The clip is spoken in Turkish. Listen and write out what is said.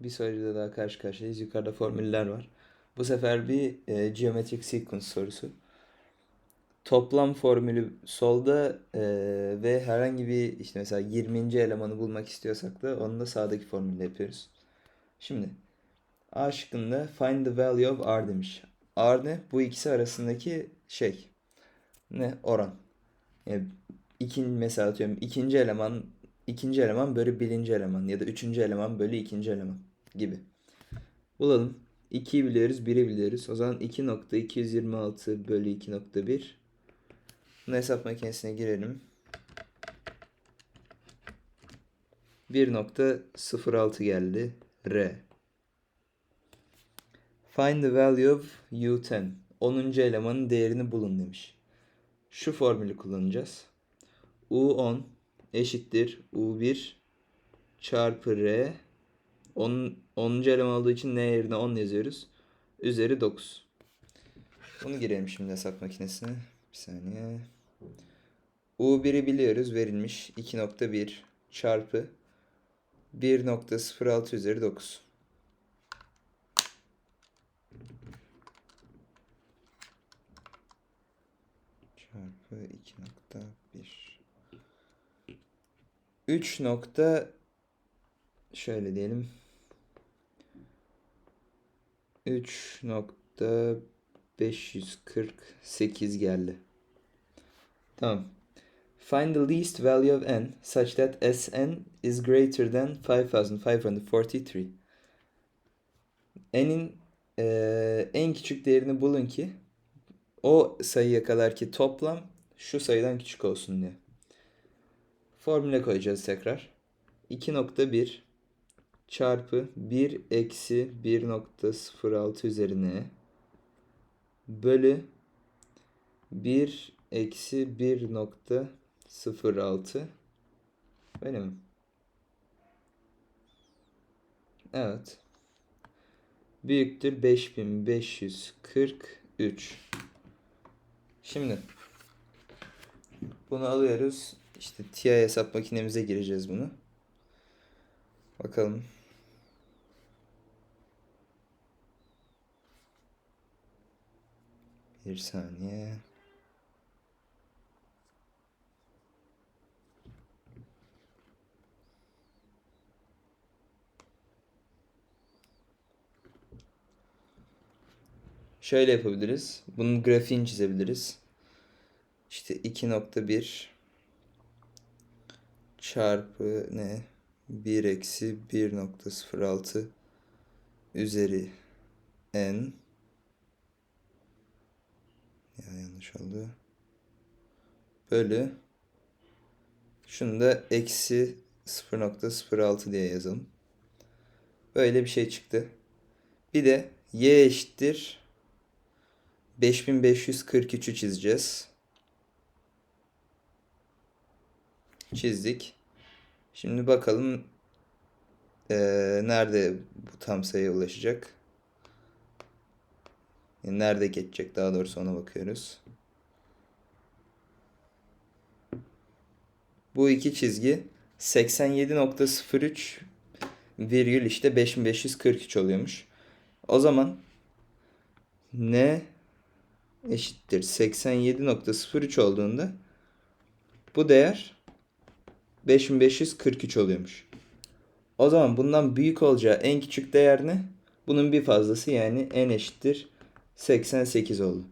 Bir soruyla daha karşı karşıyayız. Yukarıda formüller var. Bu sefer bir e, geometric sequence sorusu. Toplam formülü solda e, ve herhangi bir işte mesela 20. elemanı bulmak istiyorsak da onu da sağdaki formülle yapıyoruz. Şimdi A şıkkında find the value of R demiş. R ne? Bu ikisi arasındaki şey. Ne? Oran. Yani ikinci mesela atıyorum ikinci eleman ikinci eleman bölü birinci eleman ya da üçüncü eleman bölü ikinci eleman gibi. Bulalım. 2'yi biliyoruz, 1'i biliyoruz. O zaman 2.226 bölü 2.1. Bunu hesap makinesine girelim. 1.06 geldi. R. Find the value of U10. 10. elemanın değerini bulun demiş. Şu formülü kullanacağız. U10 eşittir U1 çarpı R 10. 10. eleman olduğu için n yerine 10 yazıyoruz. Üzeri 9. Bunu girelim şimdi hesap makinesine. Bir saniye. U1'i biliyoruz verilmiş. 2.1 çarpı 1.06 üzeri 9. Çarpı 2.1. 3 nokta şöyle diyelim. 3.548 geldi. Tamam. Find the least value of n such that Sn is greater than 5543. n'in eee, en küçük değerini bulun ki o sayıya kadar ki toplam şu sayıdan küçük olsun diye. Formüle koyacağız tekrar. 2.1 çarpı 1 eksi 1.06 üzerine bölü 1 eksi 1.06 Öyle mi? Evet. Büyüktür 5543. Şimdi bunu alıyoruz. İşte TI hesap makinemize gireceğiz bunu. Bakalım. Bir saniye. Şöyle yapabiliriz. Bunun grafiğini çizebiliriz. İşte 2.1 çarpı ne? 1 eksi 1.06 üzeri n ya yanlış oldu. Bölü şunu da eksi 0.06 diye yazalım. Böyle bir şey çıktı. Bir de y eşittir 5543'ü çizeceğiz. Çizdik. Şimdi bakalım eee, nerede bu tam sayıya ulaşacak. Yani nerede geçecek daha doğrusu ona bakıyoruz. Bu iki çizgi 87.03 virgül işte 5543 oluyormuş. O zaman n eşittir 87.03 olduğunda bu değer 5543 oluyormuş. O zaman bundan büyük olacağı en küçük değer ne? Bunun bir fazlası yani n eşittir 88 oldu.